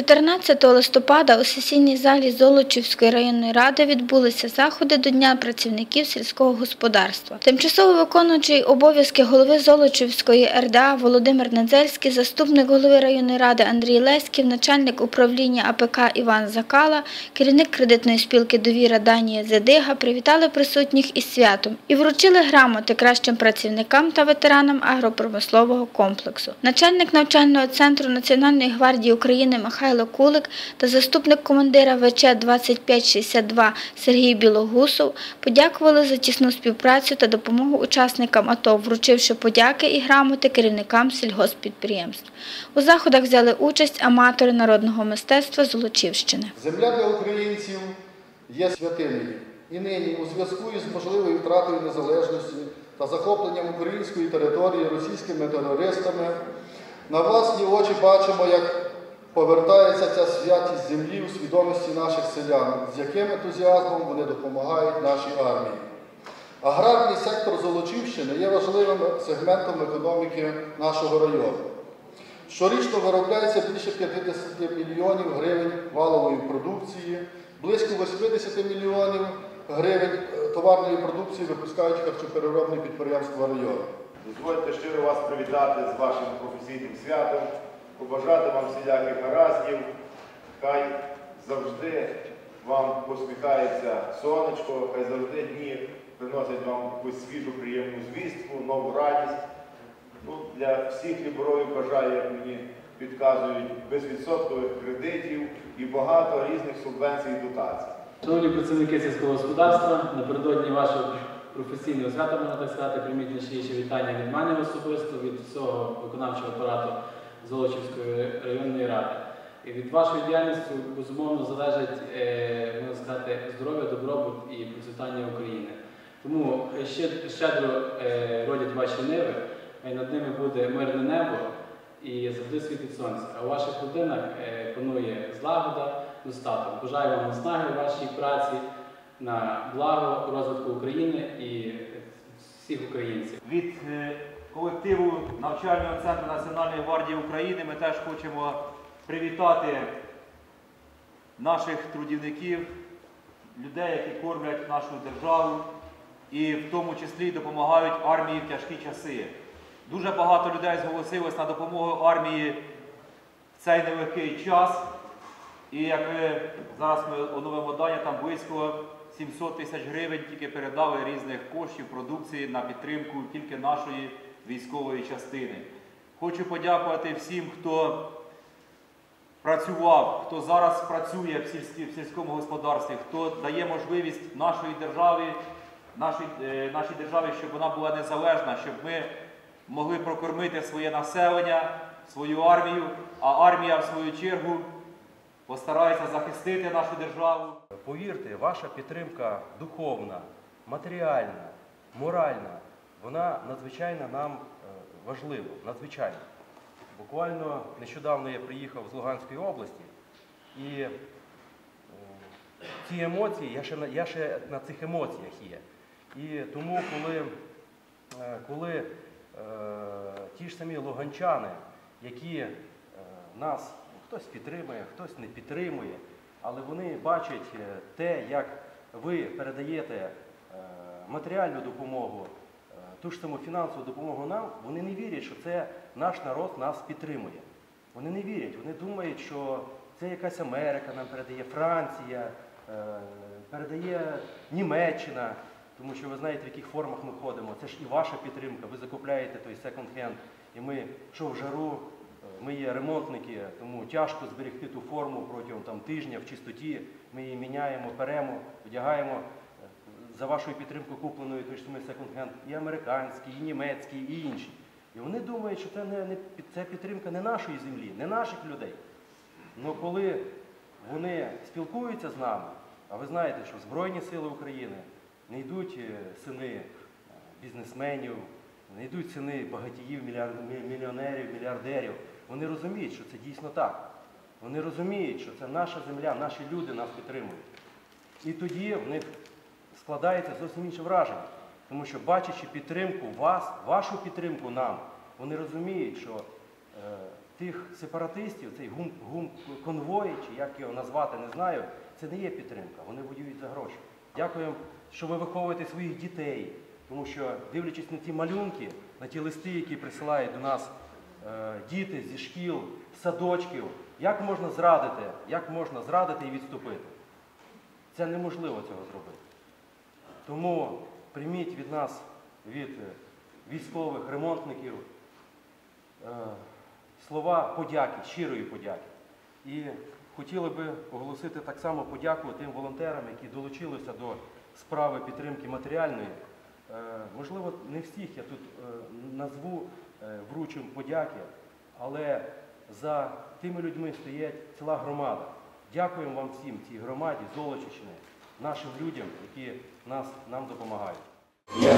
14 листопада у сесійній залі Золочівської районної ради відбулися заходи до Дня працівників сільського господарства. Тимчасово виконуючий обов'язки голови Золочівської РДА Володимир Недзельський, заступник голови районної ради Андрій Леськів, начальник управління АПК Іван Закала, керівник кредитної спілки Довіра Данія Зедига привітали присутніх із святом і вручили грамоти кращим працівникам та ветеранам агропромислового комплексу. Начальник навчального центру Національної гвардії України Михайло Кулик та заступник командира ВЧ 2562 Сергій Білогусов подякували за тісну співпрацю та допомогу учасникам АТО, вручивши подяки і грамоти керівникам сільгосппідприємств. У заходах взяли участь аматори народного мистецтва Золочівщини. Земля для українців є святиною. І нині, у зв'язку із можливою втратою незалежності та захопленням української території російськими терористами, на власні очі бачимо, як повертається ця святість землі у свідомості наших селян, з яким ентузіазмом вони допомагають нашій армії. Аграрний сектор Золочівщини є важливим сегментом економіки нашого району. Щорічно виробляється більше 50 мільйонів гривень валової продукції, близько 80 мільйонів гривень е, товарної продукції випускають харчопереробні підприємства району. Дозвольте щиро вас привітати з вашим професійним святом, побажати вам всіляких гараздів. Хай завжди вам посміхається сонечко, хай завжди дні приносять вам свіжу, приємну звістку, нову радість. Ну, для всіх ліборовів бажаю, як мені підказують, безвідсоткових кредитів і багато різних субвенцій і дотацій. Шановні працівники сільського господарства, напередодні вашого професійного свята, так сказати, прийміть найщиріші вітання від мене особисто, від всього виконавчого апарату Золочівської районної ради. І від вашої діяльності безумовно залежить, е, сказати, здоров'я, добробут і процвітання України. Тому ще- щедро е, родять ваші ниви, над ними буде мирне небо і завжди світить сонце. А у ваших родинах е, панує злагода, достаток. Бажаю вам наснаги в вашій праці на благо розвитку України і всіх українців. Від колективу навчального центру Національної гвардії України ми теж хочемо привітати наших трудівників, людей, які кормлять нашу державу і в тому числі допомагають армії в тяжкі часи. Дуже багато людей зголосилось на допомогу армії в цей нелегкий час. І як ви зараз ми оновимо дані, там близько 700 тисяч гривень тільки передали різних коштів, продукції на підтримку тільки нашої військової частини. Хочу подякувати всім, хто працював, хто зараз працює в, сільському господарстві, хто дає можливість нашої державі, нашій, е, нашій державі, щоб вона була незалежна, щоб ми могли прокормити своє населення, свою армію, а армія, в свою чергу, постарається захистити нашу державу. Повірте, ваша підтримка духовна, матеріальна, моральна, вона надзвичайно нам е, важлива, надзвичайно. Буквально нещодавно я приїхав з Луганської області, і е, ці емоції, я ще, я ще на цих емоціях є. І тому, коли, е, коли е, ті ж самі луганчани, які е, нас хтось підтримує, хтось не підтримує, але вони бачать те, як ви передаєте матеріальну допомогу, ту ж саму фінансову допомогу нам, вони не вірять, що це наш народ нас підтримує. Вони не вірять, вони думають, що це якась Америка нам передає, Франція, е, передає Німеччина. Тому що ви знаєте, в яких формах ми ходимо. Це ж і ваша підтримка. Ви закупляєте той секонд-хенд. І ми, що в жару, е, ми є ремонтники, тому тяжко зберегти ту форму протягом там, тижня в чистоті. Ми її міняємо, перемо, одягаємо за вашою підтримкою купленою той ж самий секонд-хенд і американський, і німецький, і інші. І вони думають, що це не, не це підтримка не нашої землі, не наших людей. Ну коли вони спілкуються з нами, а ви знаєте, що Збройні Сили України не йдуть е, сини е, бізнесменів, не йдуть сини багатіїв, мільйонерів, мільярдерів. Вони розуміють, що це дійсно так. Вони розуміють, що це наша земля, наші люди нас підтримують. І тоді в них складається зовсім інше враження. Тому що бачачи підтримку вас, вашу підтримку нам, вони розуміють, що е, тих сепаратистів, цей гум, гум чи як його назвати, не знаю, це не є підтримка. Вони воюють за гроші. Дякуємо, що ви виховуєте своїх дітей, тому що, дивлячись на ті малюнки, на ті листи, які присилають до нас е, діти зі шкіл, садочків, як можна зрадити, як можна зрадити і відступити? Це неможливо цього зробити. Тому прийміть від нас, від військових ремонтників, е, слова подяки, щирої подяки. І хотіли би оголосити так само подяку тим волонтерам, які долучилися до справи підтримки матеріальної. Е, Можливо, не всіх я тут е, назву вручим подяки, але за тими людьми стоять ціла громада. Дякуємо вам всім, цій громаді, Золочищини, нашим людям, які нас, нам допомагають. Я